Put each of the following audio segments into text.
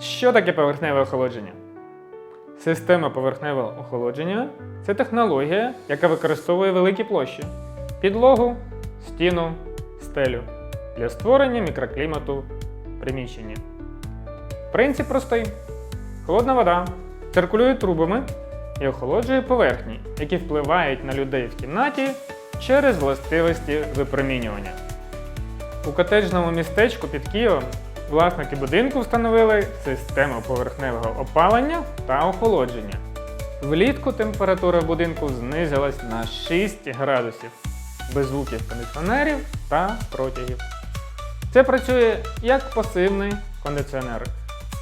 Що таке поверхневе охолодження? Система поверхневого охолодження це технологія, яка використовує великі площі підлогу, стіну, стелю для створення мікроклімату в приміщенні. Принцип простий: холодна вода циркулює трубами і охолоджує поверхні, які впливають на людей в кімнаті через властивості випромінювання. У котеджному містечку під Києвом власники будинку встановили систему поверхневого опалення та охолодження. Влітку температура будинку знизилась на 6 градусів без звуків кондиціонерів та протягів. Це працює як пасивний кондиціонер,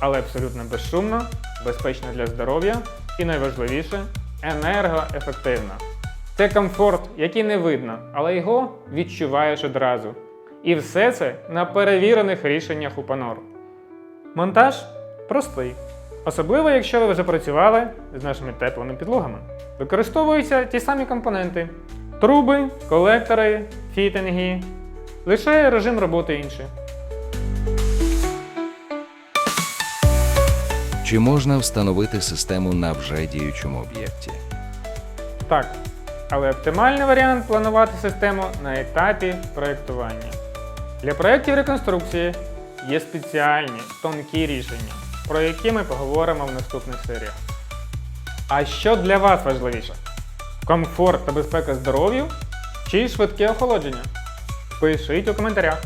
але абсолютно безшумно, безпечно для здоров'я і найважливіше енергоефективно. Це комфорт, який не видно, але його відчуваєш одразу. І все це на перевірених рішеннях у Панор. Монтаж простий. Особливо, якщо ви вже працювали з нашими теплими підлогами. Використовуються ті самі компоненти: труби, колектори, фітинги, лише режим роботи інший. Чи можна встановити систему на вже діючому об'єкті? Так, але оптимальний варіант планувати систему на етапі проєктування. Для проєктів реконструкції є спеціальні тонкі рішення, про які ми поговоримо в наступних серіях. А що для вас важливіше? Комфорт та безпека здоров'ю чи швидке охолодження? Пишіть у коментарях.